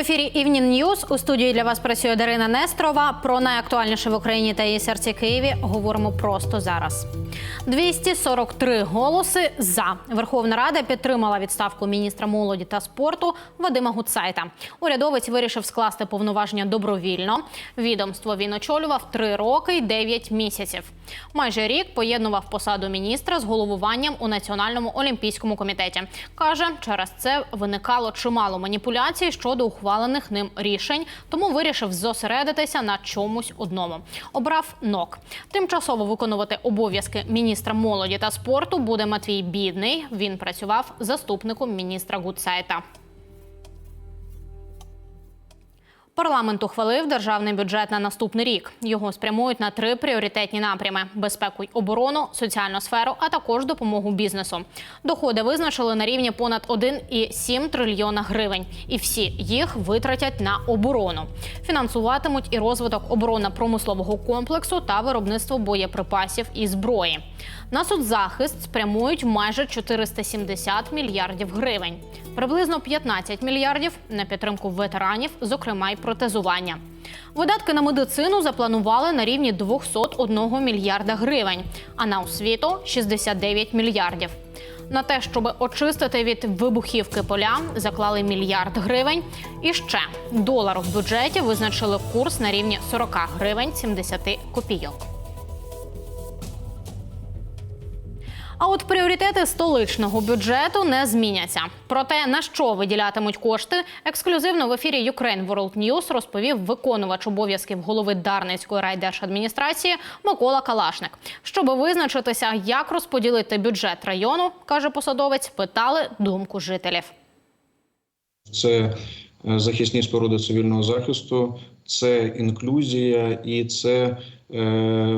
Ефірі Evening News. у студії для вас працює Дарина Нестрова. Про найактуальніше в Україні та її серці Києві говоримо просто зараз. 243 голоси за Верховна Рада підтримала відставку міністра молоді та спорту Вадима Гуцайта. Урядовець вирішив скласти повноваження добровільно. Відомство він очолював 3 роки й 9 місяців. Майже рік поєднував посаду міністра з головуванням у Національному олімпійському комітеті. каже, через це виникало чимало маніпуляцій щодо ухвалених ним рішень, тому вирішив зосередитися на чомусь одному. Обрав НОК. Тимчасово виконувати обов'язки міністра молоді та спорту буде Матвій Бідний. Він працював заступником міністра Гудсайта. Парламент ухвалив державний бюджет на наступний рік. Його спрямують на три пріоритетні напрями: безпеку й оборону, соціальну сферу, а також допомогу бізнесу. Доходи визначили на рівні понад 1,7 трильйона гривень, і всі їх витратять на оборону. Фінансуватимуть і розвиток оборонно-промислового комплексу та виробництво боєприпасів і зброї. На соцзахист спрямують майже 470 мільярдів гривень. Приблизно 15 мільярдів на підтримку ветеранів, зокрема й протезування. Видатки на медицину запланували на рівні 201 мільярда гривень, а на освіту 69 мільярдів. На те, щоб очистити від вибухівки поля, заклали мільярд гривень. І ще долар в бюджеті визначили курс на рівні 40 гривень 70 копійок. А от пріоритети столичного бюджету не зміняться. Про те, на що виділятимуть кошти, ексклюзивно в ефірі Ukraine World News розповів виконувач обов'язків голови Дарницької райдержадміністрації Микола Калашник. Щоб визначитися, як розподілити бюджет району, каже посадовець, питали думку жителів. це е, захисні споруди цивільного захисту, це інклюзія і це е,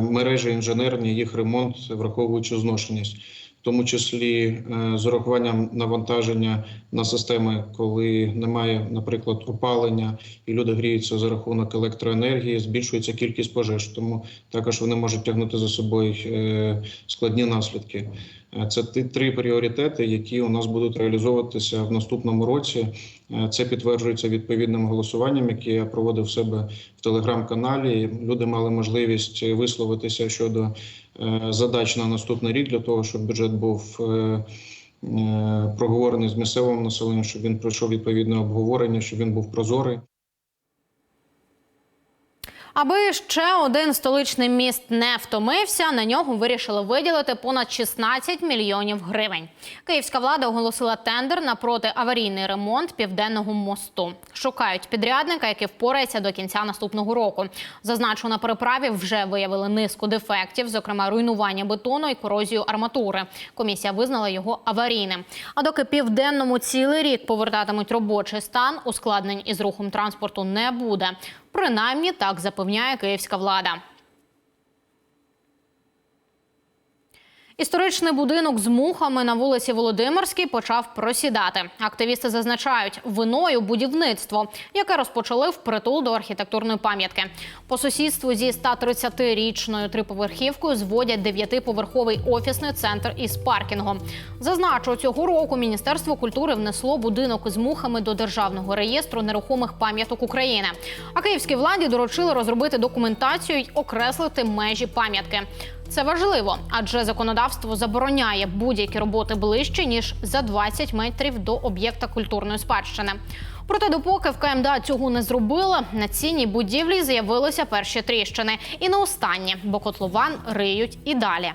мережі інженерні, їх ремонт, враховуючи зношеність, тому числі е, з урахуванням навантаження на системи, коли немає, наприклад, опалення, і люди гріються за рахунок електроенергії, збільшується кількість пожеж, тому також вони можуть тягнути за собою е, складні наслідки. Е, Це три пріоритети, які у нас будуть реалізовуватися в наступному році. Це підтверджується відповідним голосуванням, яке я проводив в себе в телеграм-каналі. Люди мали можливість висловитися щодо задач на наступний рік для того, щоб бюджет був е, е, проговорений з місцевим населенням, щоб він пройшов відповідне обговорення, щоб він був прозорий. Аби ще один столичний міст не втомився, на нього вирішили виділити понад 16 мільйонів гривень. Київська влада оголосила тендер на протиаварійний ремонт південного мосту. Шукають підрядника, який впорається до кінця наступного року. Зазначу, на переправі вже виявили низку дефектів, зокрема руйнування бетону і корозію арматури. Комісія визнала його аварійним. А доки південному цілий рік повертатимуть робочий стан, ускладнень із рухом транспорту не буде. Принаймні так запевняє київська влада. Історичний будинок з мухами на вулиці Володимирській почав просідати. Активісти зазначають, виною будівництво, яке розпочали впритул до архітектурної пам'ятки. По сусідству зі 130-річною триповерхівкою зводять дев'ятиповерховий офісний центр із паркінгом. Зазначу, цього року Міністерство культури внесло будинок із мухами до державного реєстру нерухомих пам'яток України. А київській владі доручили розробити документацію й окреслити межі пам'ятки. Це важливо, адже законодавство забороняє будь-які роботи ближче ніж за 20 метрів до об'єкта культурної спадщини. Проте, допоки в КМДА цього не зробила, на цінній будівлі з'явилися перші тріщини. І не останні, бо котлован риють і далі.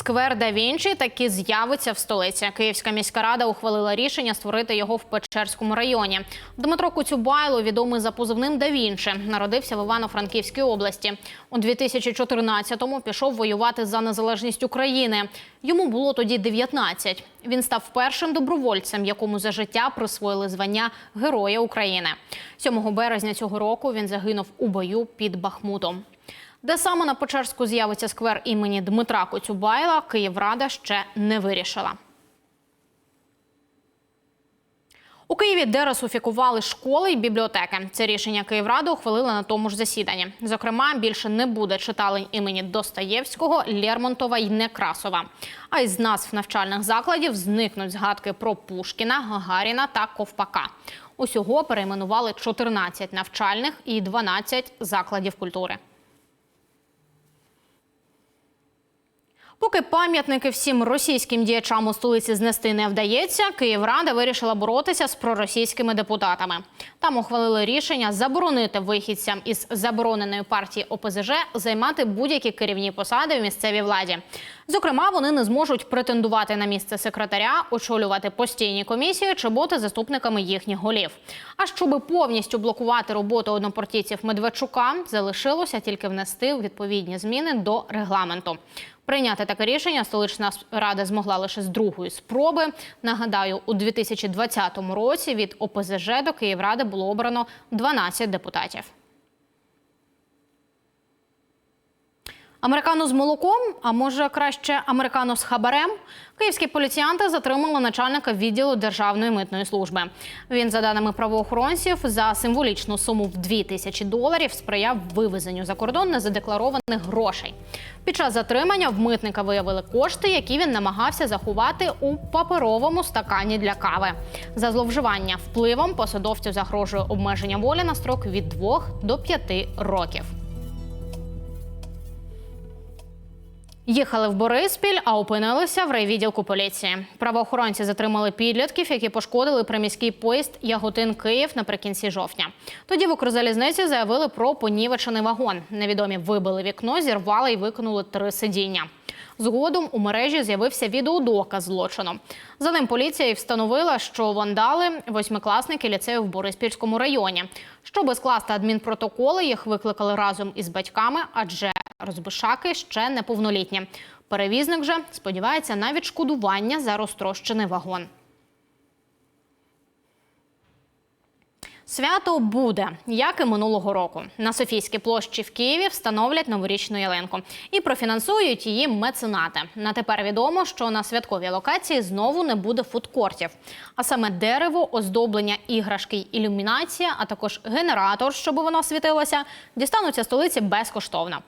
Сквер да Вінчі таки з'явиться в столиці. Київська міська рада ухвалила рішення створити його в Печерському районі. Дмитро Куцюбайло, відомий за позивним да Вінчі, народився в Івано-Франківській області. У 2014-му пішов воювати за незалежність України. Йому було тоді 19. Він став першим добровольцем, якому за життя присвоїли звання Героя України. 7 березня цього року він загинув у бою під Бахмутом. Де саме на Печерську з'явиться сквер імені Дмитра Коцюбайла, Київрада ще не вирішила. У Києві дерасифікували школи і бібліотеки. Це рішення Київради ухвалили на тому ж засіданні. Зокрема, більше не буде читалень імені Достоєвського, Лермонтова й Некрасова. А із назв навчальних закладів зникнуть згадки про Пушкіна, Гагаріна та Ковпака. Усього перейменували 14 навчальних і 12 закладів культури. Поки пам'ятники всім російським діячам у столиці знести не вдається, Київрада вирішила боротися з проросійськими депутатами. Там ухвалили рішення заборонити вихідцям із забороненої партії ОПЗЖ займати будь-які керівні посади в місцевій владі. Зокрема, вони не зможуть претендувати на місце секретаря, очолювати постійні комісії чи бути заступниками їхніх голів. А щоби повністю блокувати роботу однопартійців Медведчука, залишилося тільки внести відповідні зміни до регламенту. Прийняти таке рішення столична рада змогла лише з другої спроби. Нагадаю, у 2020 році від ОПЗЖ до Київради було обрано 12 депутатів. Американо з молоком, а може краще американо з хабарем. Київські поліціянти затримали начальника відділу Державної митної служби. Він, за даними правоохоронців, за символічну суму в 2 тисячі доларів сприяв вивезенню за кордон незадекларованих грошей. Під час затримання в митника виявили кошти, які він намагався заховати у паперовому стакані для кави. За зловживання впливом посадовцю загрожує обмеження волі на строк від 2 до 5 років. Їхали в Бориспіль, а опинилися в райвідділку поліції. Правоохоронці затримали підлітків, які пошкодили приміський поїзд Яготин Київ наприкінці жовтня. Тоді в Укрзалізниці заявили про понівечений вагон. Невідомі вибили вікно, зірвали і викинули три сидіння. Згодом у мережі з'явився відеодоказ злочину. За ним поліція і встановила, що вандали восьмикласники ліцею в Бориспільському районі. Щоби скласти адмінпротоколи, їх викликали разом із батьками, адже розбишаки ще неповнолітні. Перевізник же сподівається на відшкодування за розтрощений вагон. Свято буде, як і минулого року. На Софійській площі в Києві встановлять новорічну ялинку і профінансують її меценати. На тепер відомо, що на святковій локації знову не буде фудкортів. А саме дерево, оздоблення іграшки ілюмінація, а також генератор, щоб воно світилося, дістануться столиці безкоштовно.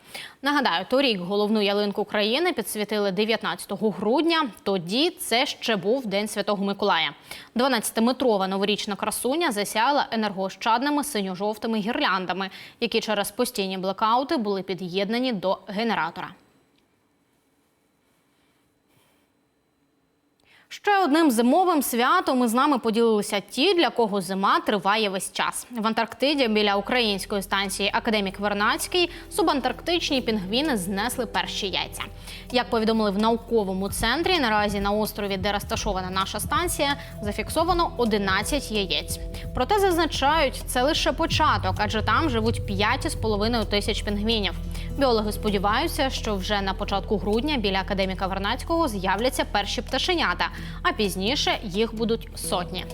Нагадаю, торік головну ялинку країни підсвітили 19 грудня. Тоді це ще був День Святого Миколая. 12-метрова новорічна красуня засяяла енергоощадними синьо-жовтими гірляндами, які через постійні блекаути були під'єднані до генератора. Ще одним зимовим святом із нами поділилися ті, для кого зима триває весь час. В Антарктиді біля української станції Академік Вернацький субантарктичні пінгвіни знесли перші яйця. Як повідомили в науковому центрі, наразі на острові, де розташована наша станція, зафіксовано 11 яєць. Проте зазначають, це лише початок, адже там живуть 5,5 тисяч пінгвінів. Біологи сподіваються, що вже на початку грудня біля академіка Вернацького з'являться перші пташенята, а пізніше їх будуть сотні.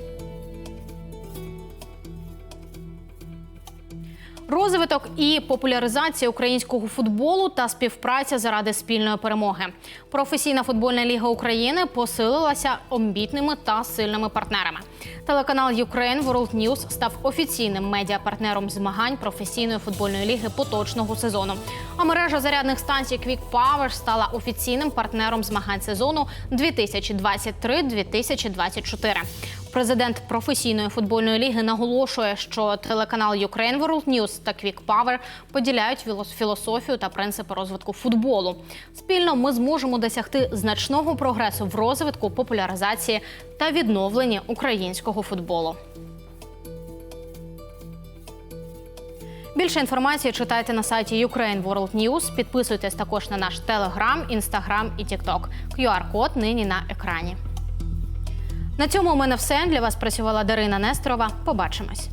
Розвиток і популяризація українського футболу та співпраця заради спільної перемоги. Професійна футбольна ліга України посилилася амбітними та сильними партнерами. Телеканал Ukraine World News став офіційним медіапартнером змагань професійної футбольної ліги поточного сезону. А мережа зарядних станцій Quick Power стала офіційним партнером змагань сезону 2023-2024. Президент професійної футбольної ліги наголошує, що телеканал Ukraine World News та Quick Power поділяють філос- філософію та принципи розвитку футболу. Спільно ми зможемо досягти значного прогресу в розвитку, популяризації та відновленні українського футболу. Більше інформації читайте на сайті Ukraine World News. Підписуйтесь також на наш Telegram, Instagram і TikTok. QR-код нині на екрані. На цьому у мене все. Для вас працювала Дарина Несторова. Побачимось.